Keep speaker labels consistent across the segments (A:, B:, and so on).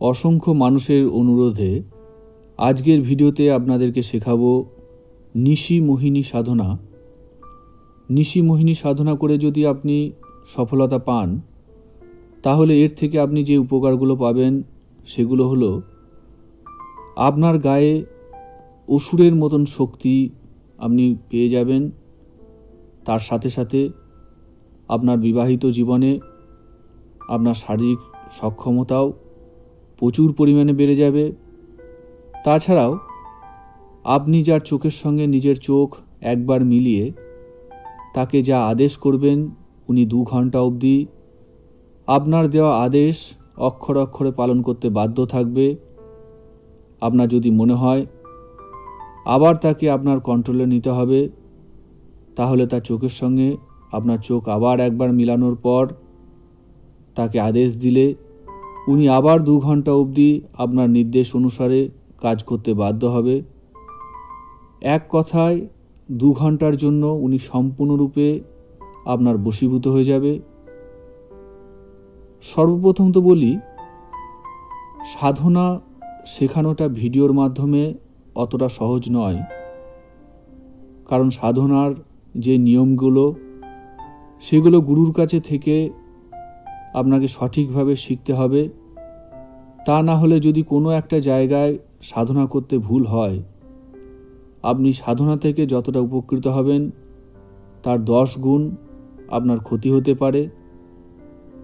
A: অসংখ্য মানুষের অনুরোধে আজকের ভিডিওতে আপনাদেরকে শেখাবো নিশি মোহিনী সাধনা। নিশি মোহিনী সাধনা করে যদি আপনি সফলতা পান, তাহলে এর থেকে আপনি যে উপকারগুলো পাবেন সেগুলো হলো আপনার গায়ে অসুরের মতন শক্তি আপনি পেয়ে যাবেন। তার সাথে সাথে আপনার বিবাহিত জীবনে আপনার শারীরিক সক্ষমতাও প্রচুর পরিমাণে বেড়ে যাবে। তাছাড়াও, আপনি যার চোখের সঙ্গে নিজের চোখ একবার মিলিয়ে তাকে যা আদেশ করবেন, উনি দু ঘণ্টা অবধি আপনার দেওয়া আদেশ অক্ষর অক্ষরে পালন করতে বাধ্য থাকবে। আপনার যদি মনে হয় আবার তাকে আপনার কন্ট্রোলে নিতে হবে, তাহলে তার চোখের সঙ্গে আপনার চোখ আবার একবার মিলানোর পর তাকে আদেশ দিলে উনি আবার দু ঘণ্টা অবধি আপনার নির্দেশ অনুসারে কাজ করতে বাধ্য হবে। এক কথায়, দু ঘণ্টার জন্য উনি সম্পূর্ণরূপে আপনার বশীভূত হয়ে যাবে। সর্বপ্রথম তো বলি, সাধনা শেখানোটা ভিডিওর মাধ্যমে অতটা সহজ নয়। কারণ সাধনার যে নিয়মগুলো, সেগুলো গুরুর কাছে থেকে আপনাকে সঠিকভাবে শিখতে হবে। তা না হলে যদি কোনো একটা জায়গায় সাধনা করতে ভুল হয়, আপনি সাধনা থেকে যতটা উপকৃত হবেন, তার দশ গুণ আপনার ক্ষতি হতে পারে,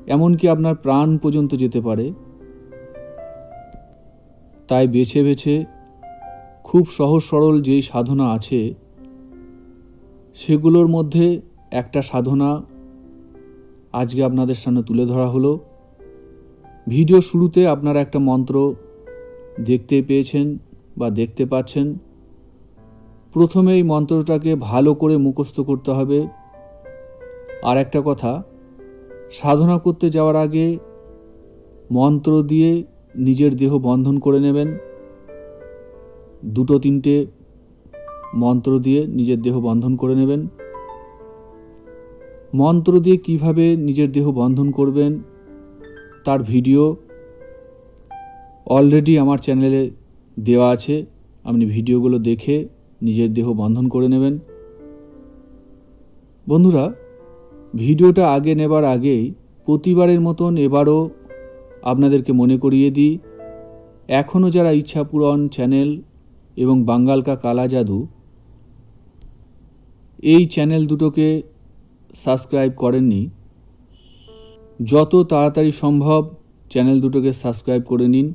A: এমনকি আপনার প্রাণ পর্যন্ত যেতে পারে। তাই বেছে বেছে খুব সহজ সরল যেই সাধনা আছে, সেগুলোর মধ্যে একটা সাধনা আজকে আপনাদের সামনে তুলে ধরা হলো। ভিডিও শুরুতে আপনারা একটা মন্ত্র দেখতে পেয়েছেন বা দেখতে পাচ্ছেন। প্রথমে এই মন্ত্রটাকে ভালো করে মুখস্থ করতে হবে। আর একটা কথা, সাধনা করতে যাওয়ার আগে মন্ত্র দিয়ে নিজের দেহ বন্ধন করে নেবেন। দুটো তিনটে মন্ত্র দিয়ে নিজের দেহ বন্ধন করে নেবেন। মন্ত্র দিয়ে কীভাবে নিজের দেহ বন্ধন করবেন, তার ভিডিও অলরেডি আমার চ্যানেলে দেওয়া আছে। আপনি ভিডিওগুলো দেখে নিজের দেহ বন্ধন করে নেবেন। বন্ধুরা, ভিডিওটা আগে নেবার আগেই প্রতিবারের মতন এবারও আপনাদেরকে মনে করিয়ে দিই এখনও যারা ইচ্ছা পূরণ চ্যানেল এবং বাঙ্গালকা কালা জাদু, এই চ্যানেল দুটোকে সাবস্ক্রাইব করেননি, যত তাড়াতাড়ি সম্ভব চ্যানেল দুটোকে সাবস্ক্রাইব করে নিন,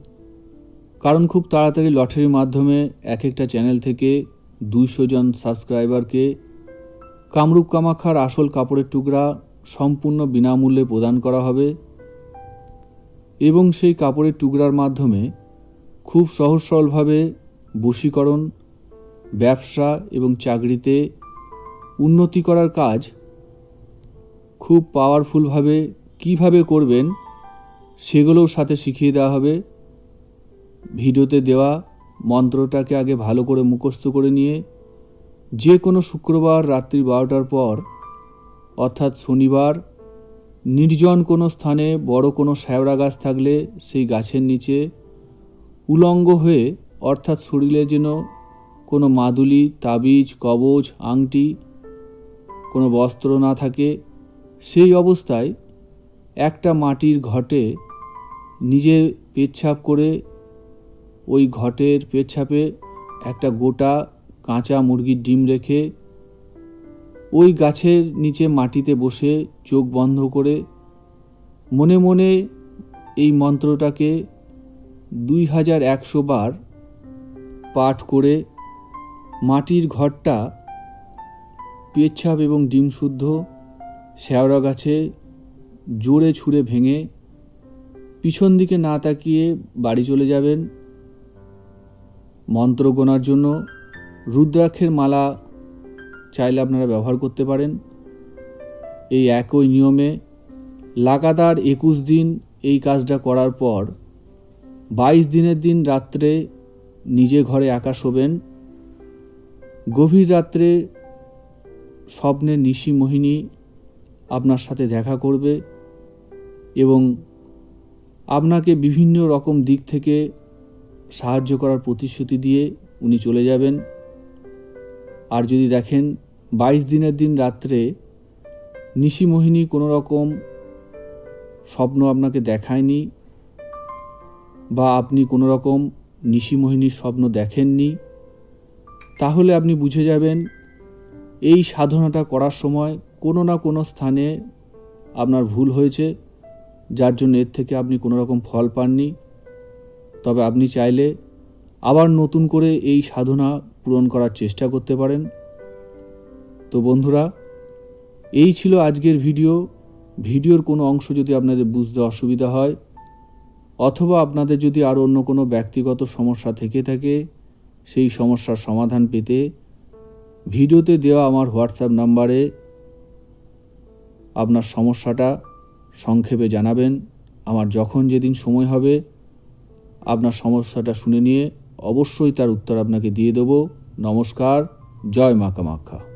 A: কারণ খুব তাড়াতাড়ি লটারির মাধ্যমে এক একটা চ্যানেল থেকে দুইশো জন সাবস্ক্রাইবারকে কামরূপ কামাখার আসল কাপড়ের টুকরা সম্পূর্ণ বিনামূল্যে প্রদান করা হবে এবং সেই কাপড়ের টুকরার মাধ্যমে খুব সহজ সরলভাবে বশীকরণ, ব্যবসা এবং চাকরিতে উন্নতি করার কাজ খুব পাওয়ারফুলভাবে কীভাবে করবেন সেগুলোও সাথে শিখিয়ে দেওয়া হবে। ভিডিওতে দেওয়া মন্ত্রটাকে আগে ভালো করে মুখস্থ করে নিয়ে, যে কোনো শুক্রবার রাত্রি বারোটার পর, অর্থাৎ শনিবার, নির্জন কোনো স্থানে বড় কোনো শ্যাওড়া গাছ থাকলে সেই গাছের নিচে উলঙ্গ হয়ে, অর্থাৎ শরীরে যেন কোনো মাদুলি, তাবিজ কবচ আংটি, কোনো বস্ত্র না থাকে সেই অবস্থায় একটা মাটির ঘটে নিজের পেচ্ছাপ করে ওই ঘটের পেচ্ছাপে একটা গোটা কাঁচা মুরগির ডিম রেখে ওই গাছের নিচে মাটিতে বসে চোখ বন্ধ করে মনে মনে এই মন্ত্রটাকে দুই হাজার একশো বার পাঠ করে মাটির ঘরটা পেচ্ছাপ এবং ডিম শুদ্ধ শ্যাওড়া গাছে জোরে ছুঁড়ে ভেঙে পিছন দিকে না তাকিয়ে বাড়ি চলে যাবেন। মন্ত্র গোনার জন্য রুদ্রাক্ষের মালা চাইলে আপনারা ব্যবহার করতে পারেন। এই একই নিয়মে লাগাতার একুশ দিন এই কাজটা করার পর বাইশ দিনের দিন রাত্রে নিজে ঘরে একা শোবেন। গভীর রাত্রে স্বপ্নে নিশি মোহিনী আপনার সাথে দেখা করবে এবং আপনাকে বিভিন্ন রকম দিক থেকে সাহায্য করার প্রতিশ্রুতি দিয়ে উনি চলে যাবেন। আর যদি দেখেন, বাইশ দিনের দিন রাত্রে নিশিমোহিনী কোনো রকম স্বপ্ন আপনাকে দেখায়নি বা আপনি কোনো রকম নিশিমোহিনীর স্বপ্ন দেখেননি, তাহলে আপনি বুঝে যাবেন, এই সাধনাটা করার সময় কোনো না কোনো স্থানে আপনার ভুল হয়েছে, যার জন্য এর থেকে আপনি কোনো রকম ফল পাননি। তবে আপনি চাইলে আবার নতুন করে এই সাধনা পূরণ করার চেষ্টা করতে পারেন। তো বন্ধুরা, এই ছিল আজকের ভিডিও। ভিডিওর কোনো অংশ যদি আপনাদের বুঝতে অসুবিধা হয়, অথবা আপনাদের যদি আরও অন্য কোনো ব্যক্তিগত সমস্যা থেকে থাকে, সেই সমস্যার সমাধান পেতে ভিডিওতে দেওয়া আমার হোয়াটসঅ্যাপ নাম্বারে আপনার সমস্যাটা সংক্ষেপে জানাবেন। আমার যখন যেদিন সময় হবে, আপনার সমস্যাটা শুনে নিয়ে অবশ্যই তার উত্তর আপনাকে দিয়ে দেব। নমস্কার, জয় মা কামাখ্যা